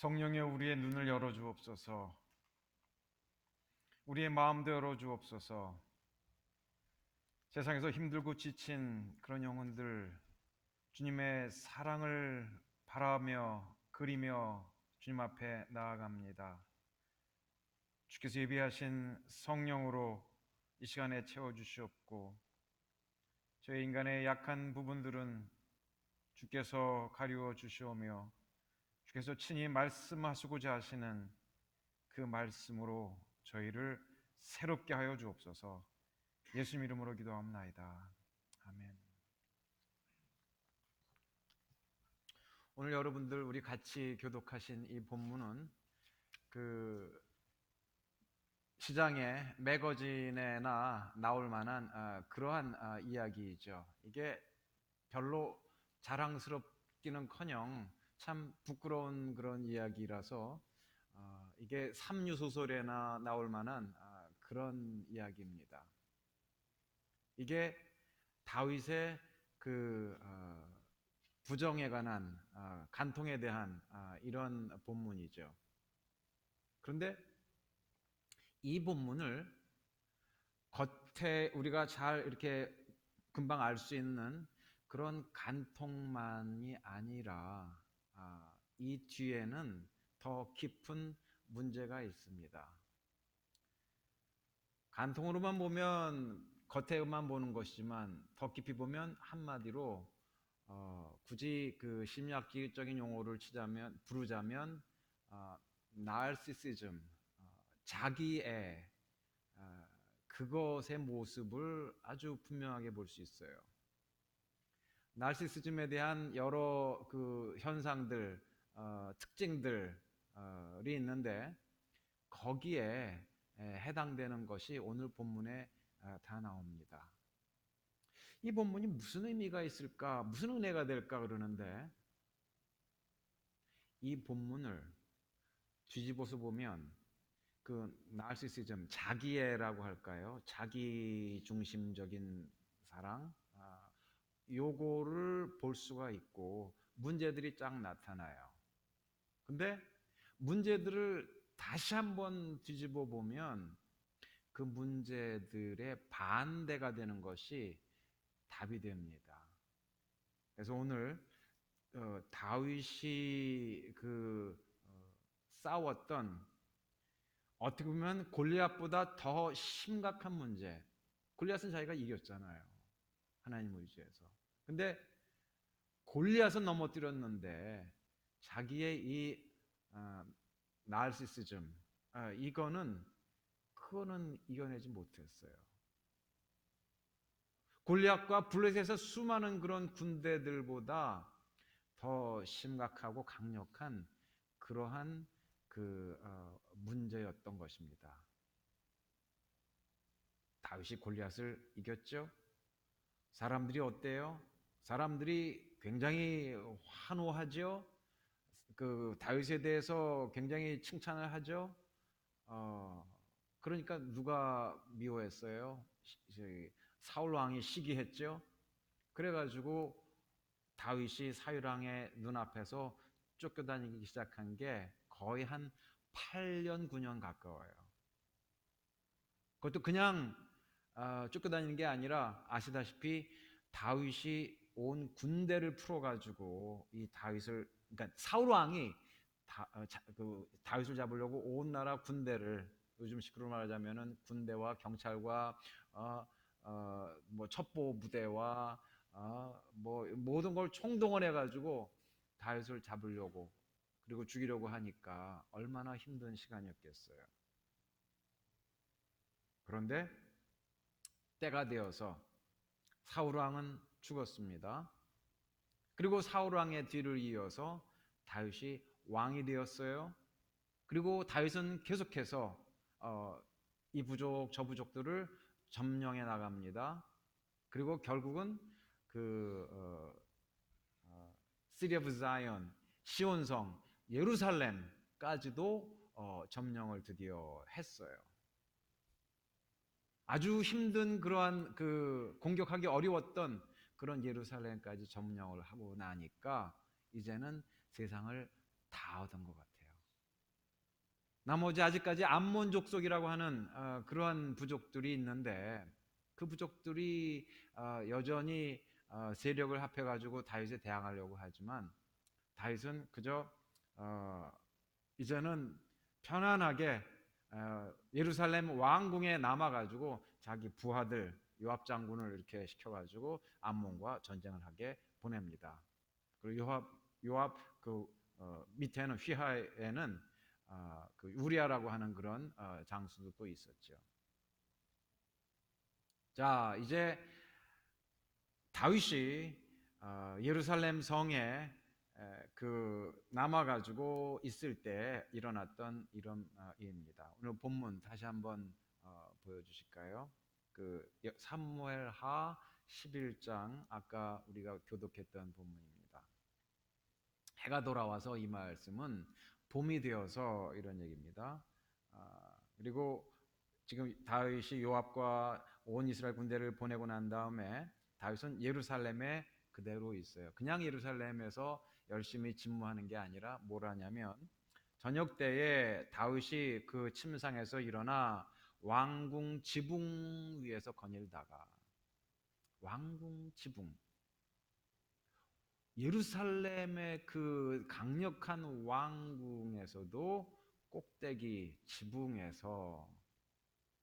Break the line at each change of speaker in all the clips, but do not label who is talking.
성령의 우리의 눈을 열어 주옵소서. 우리의 마음도 열어 주옵소서. 세상에서 힘들고 지친 그런 영혼들 주님의 사랑을 바라며 그리며 주님 앞에 나아갑니다. 주께서 예비하신 성령으로 이 시간에 채워 주시옵고 저희 인간의 약한 부분들은 주께서 가리워 주시오며 주께서 친히 말씀하시고자 하시는 그 말씀으로 저희를 새롭게 하여 주옵소서. 예수님 이름으로 기도합나이다. 아멘. 오늘 여러분들 우리 같이 교독하신 이 본문은 그 시장에 매거진에나 나올 만한 아, 그러한 아, 이야기이죠. 이게 별로 자랑스럽기는커녕 참 부끄러운 그런 이야기라서 어, 이게 삼류 소설에나 나올 만한 아, 그런 이야기입니다. 이게 다윗의 그 어, 부정에 관한 아, 간통에 대한 아, 이런 본문이죠. 그런데 이 본문을 겉에 우리가 잘 이렇게 금방 알 수 있는 그런 간통만이 아니라 아, 이 뒤에는 더 깊은 문제가 있습니다. 간통으로만 보면 겉에만 보는 것이지만 더 깊이 보면 한마디로 어, 굳이 그 심리학적인 용어를 치자면 부르자면 어, 나르시시즘 어, 자기애 어, 그것의 모습을 아주 분명하게 볼 수 있어요. 나르시시즘에 대한 여러 그 현상들, 어, 특징들이 있는데 거기에 해당되는 것이 오늘 본문에 아, 다 나옵니다. 이 본문이 무슨 의미가 있을까, 무슨 은혜가 될까 그러는데 이 본문을 뒤집어서 보면 그 나르시시즘, 자기애라고 할까요? 자기 중심적인 사랑, 아, 요거를 볼 수가 있고 문제들이 쫙 나타나요. 근데 문제들을 다시 한번 뒤집어 보면 그 문제들의 반대가 되는 것이 답이 됩니다. 그래서 오늘 어, 다윗이 그 어, 싸웠던 어떻게 보면 골리앗보다 더 심각한 문제. 골리앗은 자기가 이겼잖아요. 하나님을 의지해서. 근데 골리앗은 넘어뜨렸는데 자기의 이 어, 나르시시즘 어, 이거는 그거는 이겨내지 못했어요. 골리앗과 블레셋에서 수많은 그런 군대들보다 더 심각하고 강력한 그러한 그 어, 문제였던 것입니다. 다윗이 골리앗을 이겼죠. 사람들이 어때요? 사람들이 굉장히 환호하죠. 그 다윗에 대해서 굉장히 칭찬을 하죠. 어, 그러니까 누가 미워했어요? 사울 왕이 시기했죠. 그래가지고 다윗이 사울 왕의 눈앞에서 쫓겨다니기 시작한 게 거의 한 8년 9년 가까워요. 그것도 그냥 어, 쫓겨다니는 게 아니라 아시다시피 다윗이 온 군대를 풀어가지고 이 다윗을 그러니까 사울 왕이 다, 어, 자, 그 다윗을 잡으려고 온 나라 군대를 요즘 시끄러 말하자면은 군대와 경찰과 어, 어, 뭐 첩보 부대와 어, 뭐 모든 걸 총동원해 가지고 다윗을 잡으려고 그리고 죽이려고 하니까 얼마나 힘든 시간이었겠어요. 그런데 때가 되어서 사울 왕은 죽었습니다. 그리고 사울 왕의 뒤를 이어서 다윗이 왕이 되었어요. 그리고 다윗은 계속해서 어, 이 부족 저 부족들을 점령해 나갑니다. 그리고 결국은 그 어, 어, 시리 오브 자이언 시온성 예루살렘까지도 어, 점령을 드디어 했어요. 아주 힘든 그러한 그 공격하기 어려웠던 그런 예루살렘까지 점령을 하고 나니까 이제는 세상을 다 얻은 것 같아요. 나머지 아직까지 암몬 족속이라고 하는 어, 그러한 부족들이 있는데 그 부족들이 어, 여전히 어, 세력을 합해 가지고 다윗에 대항하려고 하지만 다윗은 그저 어, 이제는 편안하게 어, 예루살렘 왕궁에 남아 가지고 자기 부하들 요압 장군을 이렇게 시켜가지고 암몬과 전쟁을 하게 보냅니다. 그리고 요압 요압 그 어, 밑에는 휘하에는 어, 그 우리아라고 하는 그런 어, 장수도 또 있었죠. 자 이제 다윗이 어, 예루살렘 성에 에, 그 남아 가지고 있을 때 일어났던 이런 어, 일입니다. 오늘 본문 다시 한번 어, 보여주실까요? 그 여- 사무엘하 11장 아까 우리가 교독했던 본문입니다. 해가 돌아와서 이 말씀은 봄이 되어서 이런 얘기입니다. 아, 그리고 지금 다윗이 요압과 온 이스라엘 군대를 보내고 난 다음에 다윗은 예루살렘에 그대로 있어요. 그냥 예루살렘에서 열심히 집무하는 게 아니라 뭘 하냐면 저녁 때에 다윗이 그 침상에서 일어나 왕궁 지붕 위에서 거닐다가 왕궁 지붕 예루살렘의 그 강력한 왕궁에서도 꼭대기 지붕에서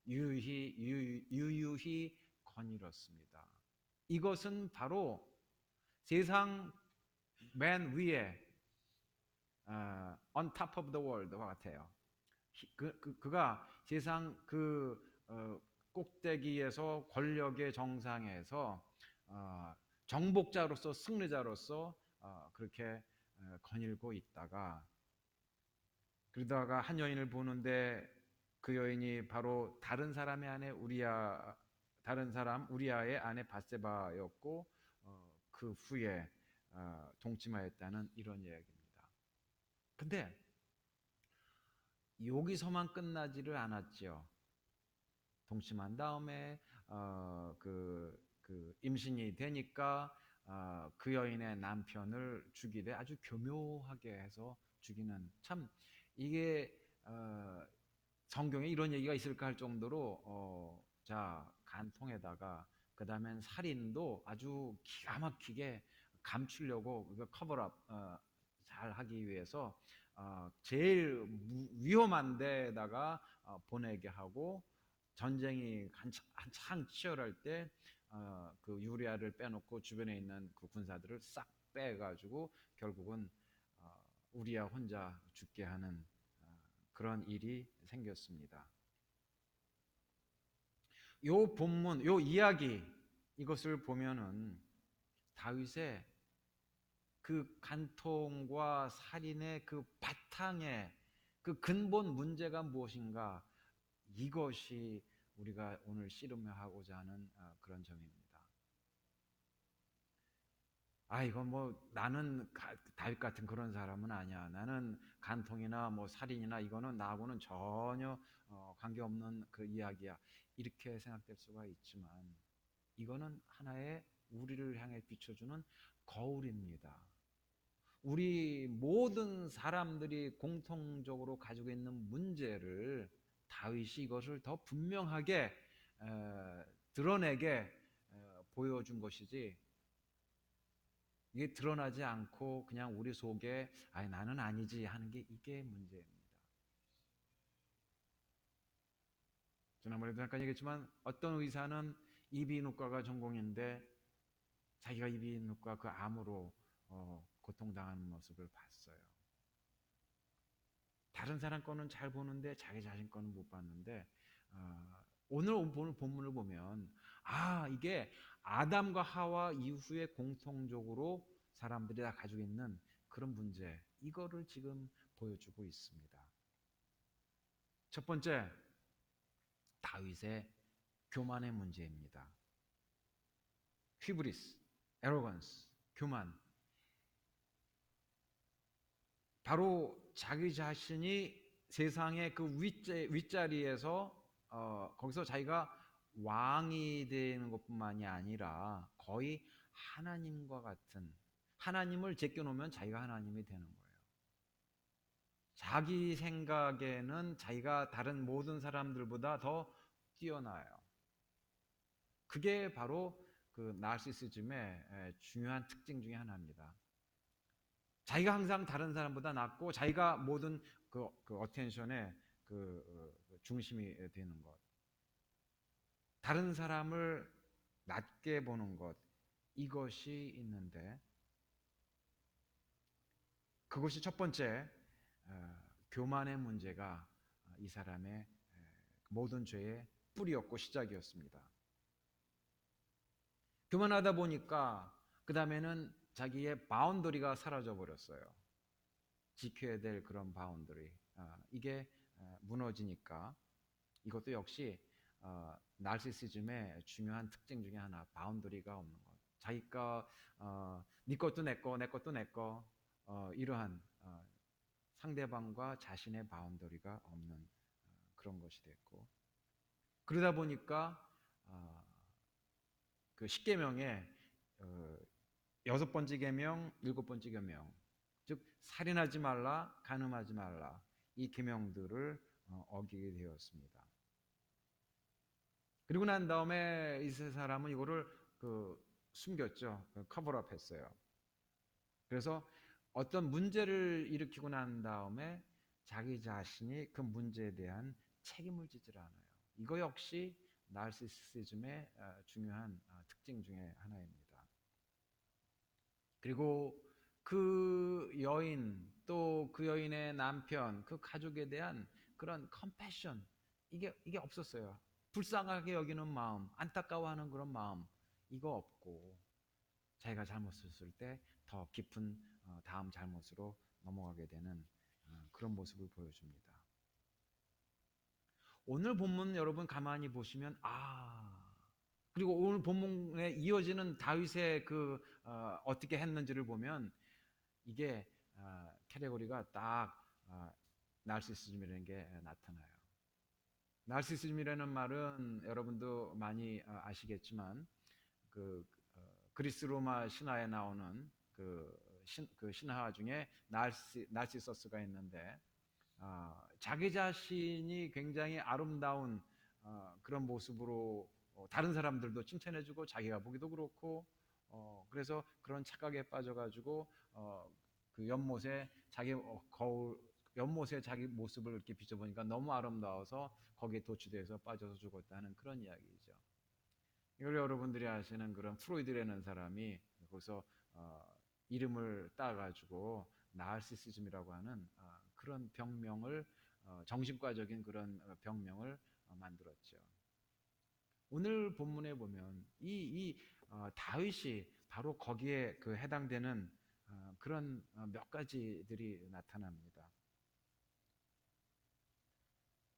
유유히 유- 유유히 거닐었습니다. 이것은 바로 세상 맨 위에 어, on top of the world와 같아요. 히- 그, 그, 그가 세상 그 어, 꼭대기에서 권력의 정상에서 어, 정복자로서 승리자로서 어, 그렇게 어, 거닐고 있다가 그러다가 한 여인을 보는데 그 여인이 바로 다른 사람의 아내 우리아 다른 사람 우리아의 아내 바세바였고 어, 그 후에 어, 동침하였다는 이런 이야기입니다. 근데 여기서만 끝나지를 않았죠. 동침한 다음에 어, 그, 그 임신이 되니까 어, 그 여인의 남편을 죽이되 아주 교묘하게 해서 죽이는 참 이게 어, 성경에 이런 얘기가 있을까 할 정도로 어, 자 간통에다가 그 다음엔 살인도 아주 기가 막히게 감추려고 커버업 어, 잘 하기 위해서 어, 제일 무- 위험한 데다가 어, 보내게 하고 전쟁이 한창, 치열할 때 어, 그 유리아를 빼놓고 주변에 있는 그 군사들을 싹 빼가지고 결국은 어, 우리아 혼자 죽게 하는 어, 그런 일이 생겼습니다. 요 본문, 요 이야기 이것을 보면은 다윗의 그 간통과 살인의 그 바탕에 그 근본 문제가 무엇인가 이것이 우리가 오늘 씨름하고자 하는 어, 그런 점입니다. 아 이건 뭐 나는 가- 다윗 같은 그런 사람은 아니야. 나는 간통이나 뭐 살인이나 이거는 나하고는 전혀 어, 관계없는 그 이야기야. 이렇게 생각될 수가 있지만 이거는 하나의 우리를 향해 비춰주는 거울입니다. 우리 모든 사람들이 공통적으로 가지고 있는 문제를 다윗이 이것을 더 분명하게 에, 드러내게 에, 보여준 것이지 이게 드러나지 않고 그냥 우리 속에 아 나는 아니지 하는 게 이게 문제입니다. 지난번에도 잠깐 얘기했지만 어떤 의사는 이비인후과가 전공인데 자기가 이비인후과 그 암으로 어, 고통당하는 모습을 봤어요. 다른 사람 거는 잘 보는데 자기 자신 거는 못 봤는데 어, 오늘 보는 본문을 보면 아 이게 아담과 하와 이후에 공통적으로 사람들이 다 가지고 있는 그런 문제 이거를 지금 보여주고 있습니다. 첫 번째 다윗의 교만의 문제입니다. 휘브리스, 에로건스, 교만. 바로 자기 자신이 세상의 그 윗자, 윗자리에서 어, 거기서 자기가 왕이 되는 것뿐만이 아니라 거의 하나님과 같은 하나님을 제껴놓으면 자기가 하나님이 되는 거예요. 자기 생각에는 자기가 다른 모든 사람들보다 더 뛰어나요. 그게 바로 그 나르시시즘의 에, 중요한 특징 중에 하나입니다. 자기가 항상 다른 사람보다 낫고 자기가 모든 그, 그 어텐션의 그 어, 중심이 되는 것. 다른 사람을 낮게 보는 것. 이것이 있는데 그것이 첫 번째 어, 교만의 문제가 이 사람의 에, 모든 죄의 뿌리였고 시작이었습니다. 교만하다 보니까 그 다음에는 자기의 바운더리가 사라져 버렸어요. 지켜야 될 그런 바운더리. 아, 이게 어, 무너지니까 이것도 역시 어, 나르시시즘의 중요한 특징 중에 하나, 바운더리가 없는 것. 자기가 어, 네 것도 내 거, 내 것도 내 거, 어, 이러한 어, 상대방과 자신의 바운더리가 없는 어, 그런 것이 됐고 그러다 보니까 어, 그 십계명에 어, 여섯 번째 계명, 일곱 번째 계명, 즉 살인하지 말라, 간음하지 말라 이 계명들을 어, 어기게 되었습니다. 그리고 난 다음에 이 세 사람은 이거를 그 숨겼죠, 커버업 했어요. 그래서 어떤 문제를 일으키고 난 다음에 자기 자신이 그 문제에 대한 책임을 지질 않아요. 이거 역시 나르시시즘의 어, 중요한 어, 특징 중에 하나입니다. 그리고 그 여인 또 그 여인의 남편 그 가족에 대한 그런 컴패션 이게 이게 없었어요. 불쌍하게 여기는 마음, 안타까워하는 그런 마음 이거 없고 자기가 잘못했을 때 더 깊은 어, 다음 잘못으로 넘어가게 되는 어, 그런 모습을 보여줍니다. 오늘 본문 여러분 가만히 보시면 아 그리고 오늘 본문에 이어지는 다윗의 그 어, 어떻게 했는지를 보면 이게 어, 캐테고리가 딱 어, 나르시시즘이라는 게 나타나요. 나르시시즘이라는 말은 여러분도 많이 어, 아시겠지만 그 어, 그리스 로마 신화에 나오는 그, 신, 그 신화 중에 날시, 날시서스가 있는데 어, 자기 자신이 굉장히 아름다운 어, 그런 모습으로 어, 다른 사람들도 칭찬해주고 자기가 보기도 그렇고 어, 그래서 그런 착각에 빠져가지고 어, 그 연못에 자기 어, 거울 연못에 자기 모습을 이렇게 비춰보니까 너무 아름다워서 거기에 도취돼서 빠져서 죽었다는 그런 이야기죠. 이걸 여러분들이 아시는 그런 프로이드라는 사람이 거기서 어, 이름을 따가지고 나르시시즘이라고 하는 어, 그런 병명을 어, 정신과적인 그런 어, 병명을 어, 만들었죠. 오늘 본문에 보면 이, 이 어, 다윗이 바로 거기에 그 해당되는 어, 그런 어, 몇 가지들이 나타납니다.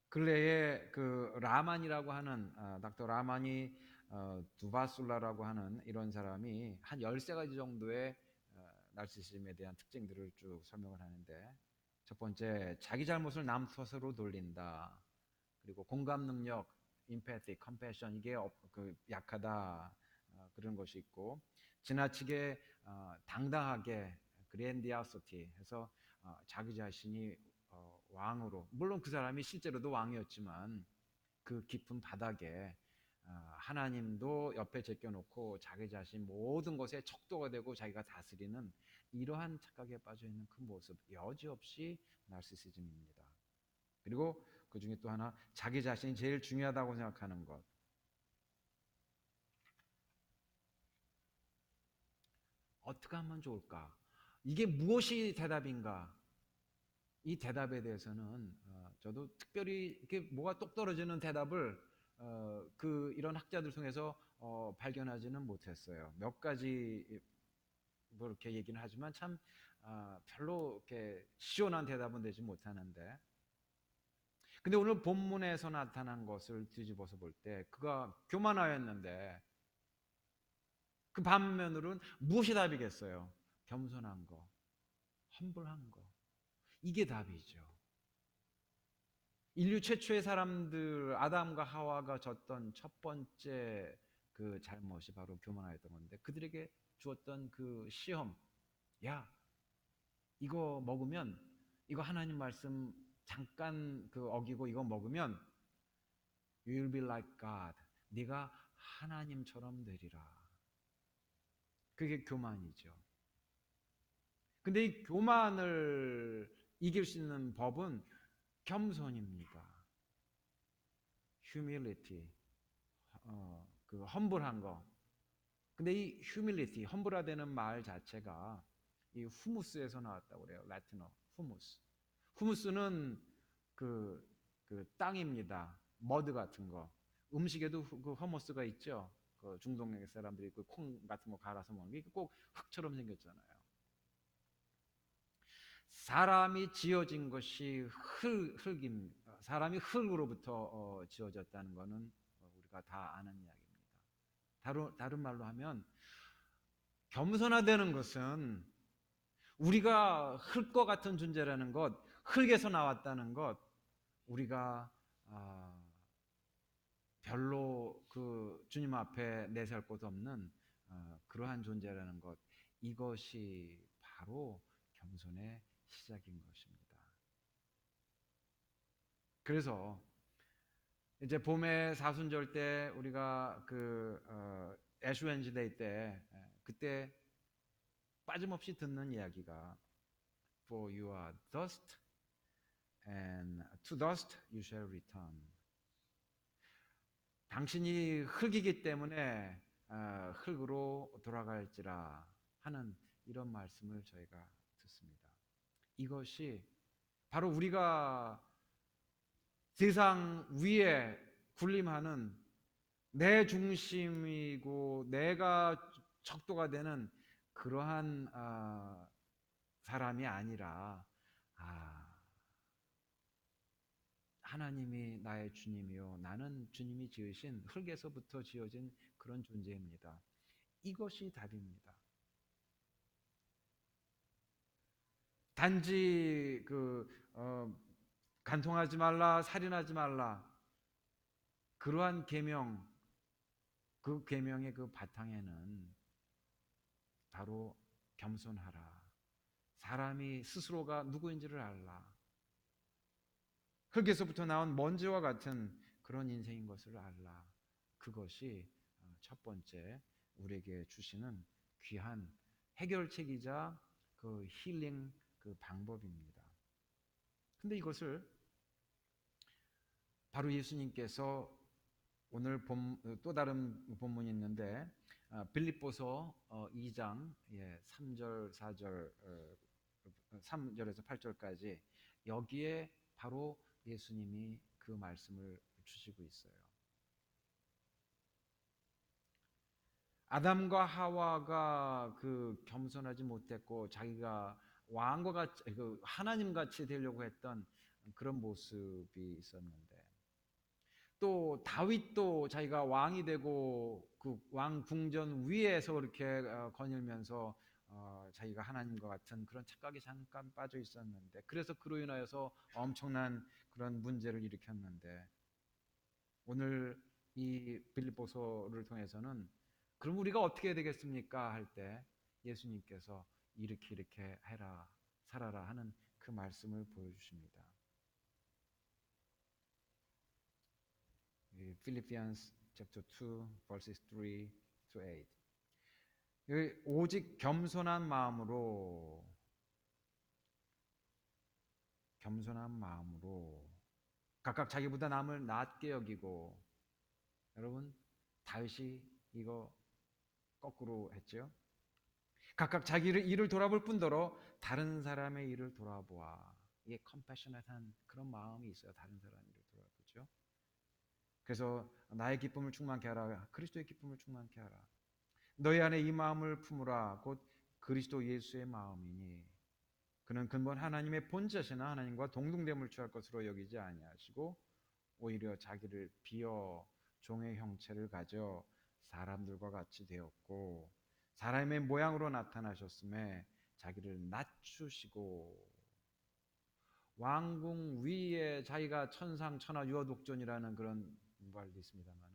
근래에 그 라만이라고 하는 어, 닥터 라만이 어, 두바술라라고 하는 이런 사람이 한 13가지 정도의 어, 나르시즘에 대한 특징들을 쭉 설명을 하는데 첫 번째 자기 잘못을 남 탓으로 돌린다. 그리고 공감 능력, 임패티, 컴패션 이게 어, 그 약하다. 어, 그런 것이 있고 지나치게 어, 당당하게 그랜디아소티 해서 어, 자기 자신이 어, 왕으로 물론 그 사람이 실제로도 왕이었지만 그 깊은 바닥에 어, 하나님도 옆에 제껴놓고 자기 자신 모든 것에 척도가 되고 자기가 다스리는 이러한 착각에 빠져 있는 그 모습 여지없이 나르시시즘입니다. 그리고 그 중에 또 하나 자기 자신이 제일 중요하다고 생각하는 것. 어떻게 하면 좋을까? 이게 무엇이 대답인가? 이 대답에 대해서는 어, 저도 특별히 이렇게 뭐가 똑 떨어지는 대답을 어, 그 이런 학자들 통해서 어, 발견하지는 못했어요. 몇 가지 뭐 이렇게 얘기는 하지만 참 아, 별로 이렇게 시원한 대답은 되지 못하는데. 근데 오늘 본문에서 나타난 것을 뒤집어서 볼 때 그가 교만하였는데 그 반면으로는 무엇이 답이겠어요? 겸손한 거, 험불한 거. 이게 답이죠. 인류 최초의 사람들 아담과 하와가 졌던 첫 번째 그 잘못이 바로 교만하였던 건데 그들에게 주었던 그 시험, 야 이거 먹으면 이거 하나님 말씀 잠깐 그 어기고 이거 먹으면 you will be like God. 네가 하나님처럼 되리라. 그게 교만이죠. 근데 이 교만을 이길 수 있는 법은 겸손입니다. humility. 어, 그 험불한 거. 근데 이 humility, 험불하다는 말 자체가 이 후무스에서 나왔다고 그래요. 라틴어 후무스. 후무스는 그, 그 땅입니다. 머드 같은 거. 음식에도 후- 그 허머스가 있죠. 그 중동의 사람들이 그 콩 같은 거 갈아서 먹는 게 꼭 흙처럼 생겼잖아요. 사람이 지어진 것이 흙, 흙임, 사람이 흙으로부터 어, 지어졌다는 것은 우리가 다 아는 이야기입니다. 다른, 다른 말로 하면 겸손하다는 것은 우리가 흙과 같은 존재라는 것, 흙에서 나왔다는 것, 우리가 아, 별로 그 주님 앞에 내세울 곳 없는 어, 그러한 존재라는 것, 이것이 바로 겸손의 시작인 것입니다. 그래서 이제 봄에 사순절 때 우리가 그 어, 애슈웬즈데이 때 에, 그때 빠짐없이 듣는 이야기가 For you are dust and to dust you shall return. 당신이 흙이기 때문에 어, 흙으로 돌아갈지라 하는 이런 말씀을 저희가 듣습니다. 이것이 바로 우리가 세상 위에 군림하는 내 중심이고 내가 척도가 되는 그러한 아, 사람이 아니라 아, 하나님이 나의 주님이요 나는 주님이 지으신 흙에서부터 지어진 그런 존재입니다. 이것이 답입니다. 단지 그 어, 간통하지 말라, 살인하지 말라 그러한 계명 그 계명의 그 바탕에는 바로 겸손하라. 사람이 스스로가 누구인지를 알라. 흙에서부터 나온 먼지와 같은 그런 인생인 것을 알라. 그것이 어, 첫 번째 우리에게 주시는 귀한 해결책이자 그 힐링 그 방법입니다. 근데 이것을 바로 예수님께서 오늘 본, 또 다른 본문이 있는데 아, 빌립보서 어, 2장 예, 3절 4절 어, 3절에서 8절까지 여기에 바로 예수님이 그 말씀을 주시고 있어요. 아담과 하와가 그 겸손하지 못했고 자기가 왕과 같이 그 하나님 같이 되려고 했던 그런 모습이 있었는데 또 다윗도 자기가 왕이 되고 그 왕 궁전 위에서 그렇게 어, 거닐면서 어, 자기가 하나님과 같은 그런 착각에 잠깐 빠져 있었는데 그래서 그로 인하여서 엄청난 그런 문제를 일으켰는데 오늘 이 빌립보서를 통해서는 그럼 우리가 어떻게 해야 되겠습니까 할 때 예수님께서 이렇게 이렇게 해라 살아라 하는 그 말씀을 보여주십니다. 필리피안스 chapter 2 verses 3 to 8. 오직 겸손한 마음으로 겸손한 마음으로 각각 자기보다 남을 낮게 여기고 여러분 다윗이 이거 거꾸로 했죠. 각각 자기를 일을 돌아볼 뿐더러 다른 사람의 일을 돌아보아 이게 컴패셔넷한 그런 마음이 있어요. 다른 사람 일을 돌아보죠. 그래서 나의 기쁨을 충만케 하라. 그리스도의 기쁨을 충만케 하라. 너희 안에 이 마음을 품으라. 곧 그리스도 예수의 마음이니 그는 근본 하나님의 본자시나 하나님과 동등됨을 취할 것으로 여기지 아니하시고 오히려 자기를 비어 종의 형체를 가져 사람들과 같이 되었고 사람의 모양으로 나타나셨음에 자기를 낮추시고 왕궁 위에 자기가 천상 천하 유아독존이라는 그런 말도 있습니다만은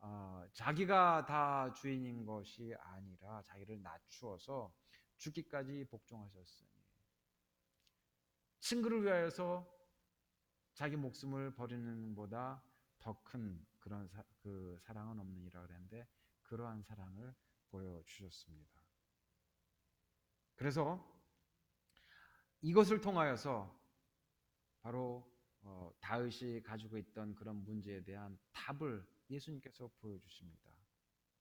어, 자기가 다 주인인 것이 아니라 자기를 낮추어서 죽기까지 복종하셨으니 친구를 위하여서 자기 목숨을 버리는 것보다 더 큰 그런 사, 그 사랑은 없느니라 그랬는데 그러한 사랑을 보여주셨습니다. 그래서 이것을 통하여서 바로 어, 다윗이 가지고 있던 그런 문제에 대한 답을 예수님께서 보여주십니다.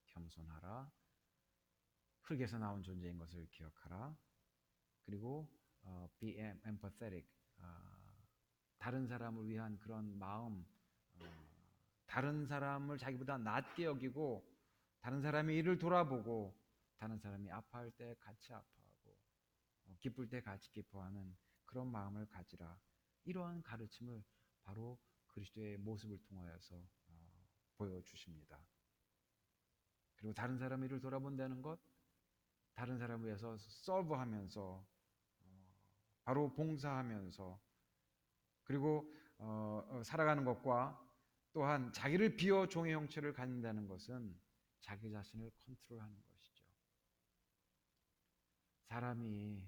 겸손하라. 흙에서 나온 존재인 것을 기억하라. 그리고 어, be empathetic. 어, 다른 사람을 위한 그런 마음, 어, 다른 사람을 자기보다 낮게 여기고 다른 사람의 일을 돌아보고 다른 사람이 아파할 때 같이 아파하고 어, 기쁠 때 같이 기뻐하는 그런 마음을 가지라. 이러한 가르침을 바로 그리스도의 모습을 통하여서 어, 보여주십니다. 그리고 다른 사람의 일을 돌아본다는 것, 다른 사람을 위해서 서브하면서 어, 바로 봉사하면서 그리고 어, 어, 살아가는 것과 또한 자기를 비워 종의 형체를 갖는다는 것은 자기 자신을 컨트롤하는 것이죠. 사람이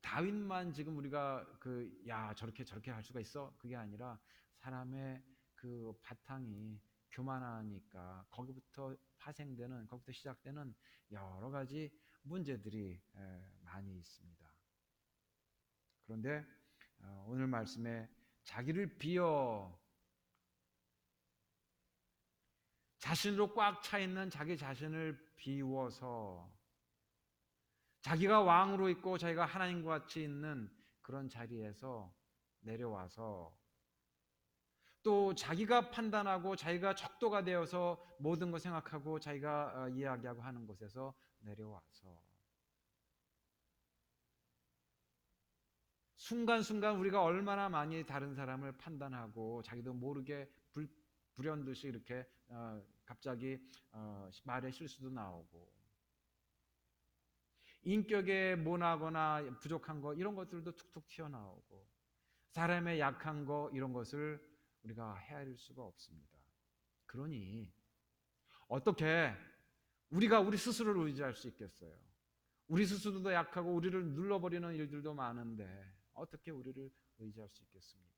다윗만 지금 우리가 그 야 저렇게 저렇게 할 수가 있어 그게 아니라 사람의 그 바탕이 교만하니까 거기부터 파생되는 거기부터 시작되는 여러 가지 문제들이 에, 많이 있습니다. 그런데 어, 오늘 말씀에 자기를 비어 자신으로 꽉 차 있는 자기 자신을 비워서 자기가 왕으로 있고 자기가 하나님과 같이 있는 그런 자리에서 내려와서 또 자기가 판단하고 자기가 적도가 되어서 모든 걸 생각하고 자기가 어, 이야기하고 하는 곳에서 내려와서. 순간순간 우리가 얼마나 많이 다른 사람을 판단하고 자기도 모르게 불, 불현듯이 이렇게 어, 갑자기 어, 말의 실수도 나오고. 인격에 모나거나 부족한 거 이런 것들도 툭툭 튀어나오고. 사람의 약한 거 이런 것을 우리가 헤아릴 수가 없습니다. 그러니 어떻게 우리가 우리 스스로를 의지할 수 있겠어요? 우리 스스로도 약하고 우리를 눌러버리는 일들도 많은데 어떻게 우리를 의지할 수 있겠습니까?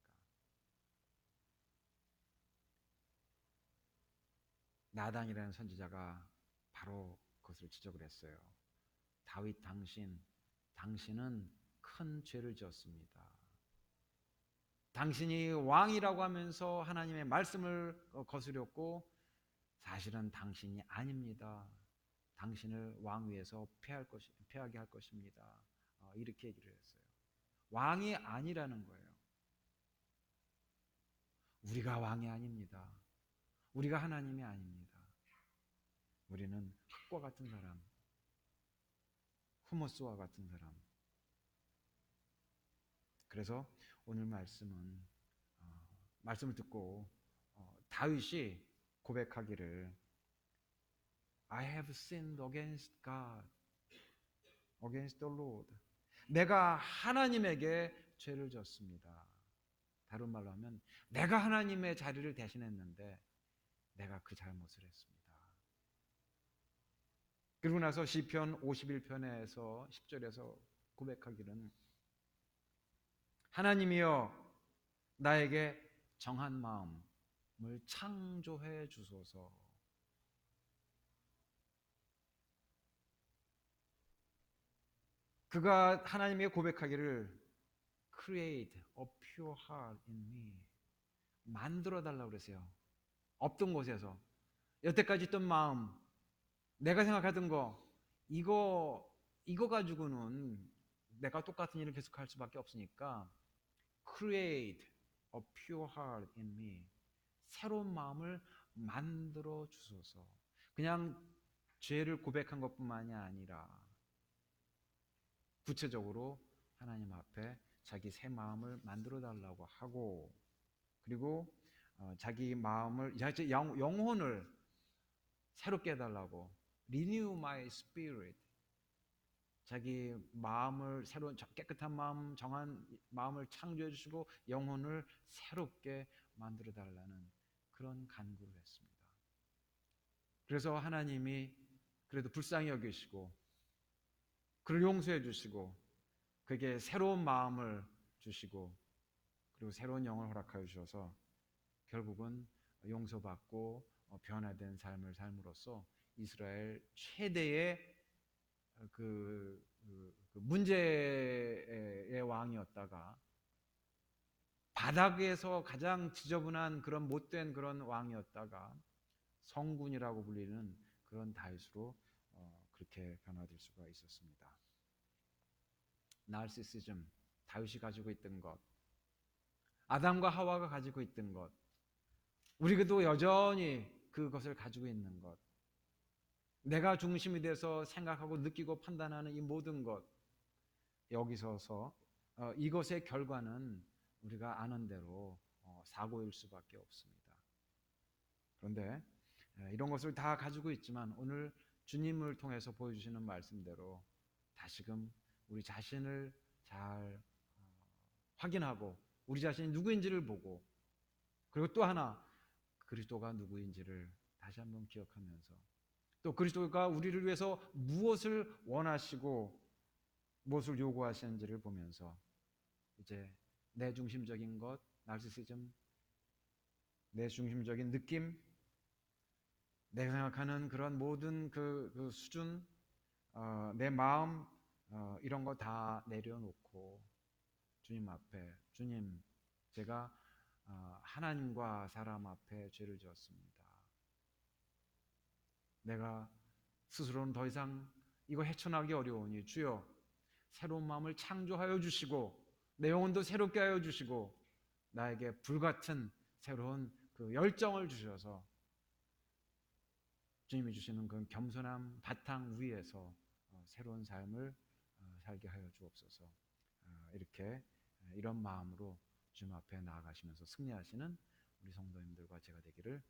나단이라는 선지자가 바로 그것을 지적을 했어요. 다윗 당신, 당신은 큰 죄를 지었습니다. 당신이 왕이라고 하면서 하나님의 말씀을 거스렸고 사실은 당신이 아닙니다. 당신을 왕 위에서 패할 것이, 패하게 할 것입니다. 어, 이렇게 얘기를 했어요. 왕이 아니라는 거예요. 우리가 왕이 아닙니다. 우리가 하나님이 아닙니다. 우리는 흙과 같은 사람, 후모스와 같은 사람. 그래서 오늘 말씀은 어, 말씀을 듣고 어, 다윗이 고백하기를 I have sinned against God, against the Lord. 내가 하나님에게 죄를 졌습니다. 다른 말로 하면 내가 하나님의 자리를 대신했는데 내가 그 잘못을 했습니다. 그리고 나서 시편 51편에서 10절에서 고백하기는 하나님이여 나에게 정한 마음을 창조해 주소서. 그가 하나님에게 고백하기를 create a pure heart in me 만들어 달라고 그랬어요. 없던 곳에서 여태까지 있던 마음 내가 생각하던 거 이거 이거 가지고는 내가 똑같은 일을 계속할 수밖에 없으니까 create a pure heart in me. 새로운 마음을 만들어 주소서. 그냥 죄를 고백한 것뿐만이 아니라 구체적으로 하나님 앞에 자기 새 마음을 만들어 달라고 하고 그리고 어, 자기 마음을 영, 영혼을 새롭게 해달라고. Renew my spirit 자기 마음을 새로운 깨끗한 마음 정한 마음을 창조해 주시고 영혼을 새롭게 만들어 달라는 그런 간구를 했습니다. 그래서 하나님이 그래도 불쌍히 여기시고 그를 용서해 주시고 그에게 새로운 마음을 주시고 그리고 새로운 영을 허락하여 주셔서 결국은 용서받고 어, 변화된 삶을 삶으로써 이스라엘 최대의 어, 그, 그, 그 문제의 왕이었다가 바닥에서 가장 지저분한 그런 못된 그런 왕이었다가 성군이라고 불리는 그런 다윗으로 어, 그렇게 변화될 수가 있었습니다. 나르시시즘 다윗이 가지고 있던 것, 아담과 하와가 가지고 있던 것, 우리도 여전히 그것을 가지고 있는 것, 내가 중심이 돼서 생각하고 느끼고 판단하는 이 모든 것 여기서서 어, 이것의 결과는 우리가 아는 대로 어, 사고일 수밖에 없습니다. 그런데 에, 이런 것을 다 가지고 있지만 오늘 주님을 통해서 보여주시는 말씀대로 다시금 우리 자신을 잘 어, 확인하고 우리 자신이 누구인지를 보고 그리고 또 하나 그리스도가 누구인지를 다시 한번 기억하면서 또 그리스도가 우리를 위해서 무엇을 원하시고 무엇을 요구하시는지를 보면서 이제 내 중심적인 것, 나르시시즘, 내 중심적인 느낌, 내가 생각하는 그런 모든 그, 그 수준, 어, 내 마음 어, 이런 거 다 내려놓고 주님 앞에 주님 제가 어, 하나님과 사람 앞에 죄를 지었습니다. 내가 스스로는 더 이상 이거 헤쳐나기 어려우니 주여 새로운 마음을 창조하여 주시고 내 영혼도 새롭게 하여 주시고 나에게 불같은 새로운 그 열정을 주셔서 주님이 주시는 그 겸손한 바탕 위에서 어, 새로운 삶을 어, 살게 하여 주옵소서. 어, 이렇게 이런 마음으로 주님 앞에 나아가시면서 승리하시는 우리 성도님들과 제가 되기를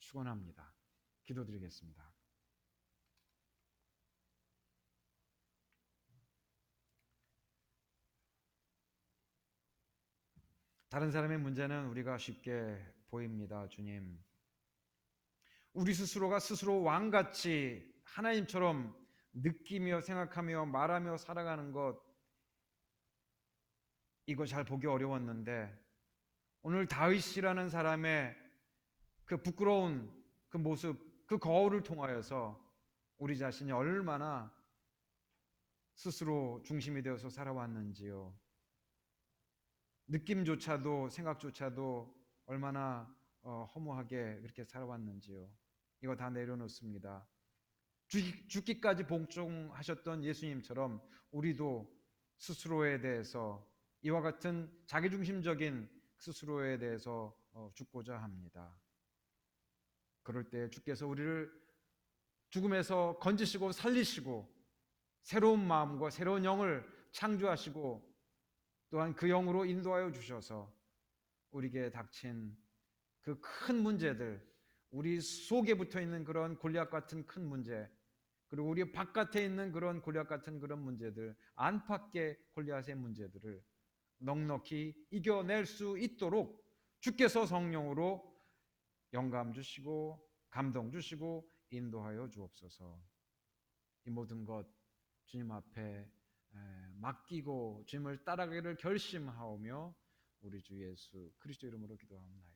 축원합니다. 기도드리겠습니다. 다른 사람의 문제는 우리가 쉽게 보입니다, 주님. 우리 스스로가 스스로 왕같이 하나님처럼 느끼며 생각하며 말하며 살아가는 것 이거 잘 보기 어려웠는데 오늘 다윗이라는 사람의 그 부끄러운 그 모습, 그 거울을 통하여서 우리 자신이 얼마나 스스로 중심이 되어서 살아왔는지요. 느낌조차도 생각조차도 얼마나 어, 허무하게 그렇게 살아왔는지요. 이거 다 내려놓습니다. 죽기까지 복종하셨던 예수님처럼 우리도 스스로에 대해서 이와 같은 자기중심적인 스스로에 대해서 어, 죽고자 합니다. 그럴 때 주께서 우리를 죽음에서 건지시고 살리시고 새로운 마음과 새로운 영을 창조하시고 또한 그 영으로 인도하여 주셔서 우리에게 닥친 그 큰 문제들, 우리 속에 붙어 있는 그런 골리앗 같은 큰 문제, 그리고 우리 바깥에 있는 그런 골리앗 같은 그런 문제들, 안팎의 골리앗의 문제들을 넉넉히 이겨낼 수 있도록 주께서 성령으로 영감 주시고 감동 주시고 인도하여 주옵소서. 이 모든 것 주님 앞에 맡기고 주님을 따라가기를 결심하오며 우리 주 예수 그리스도 이름으로 기도합니다.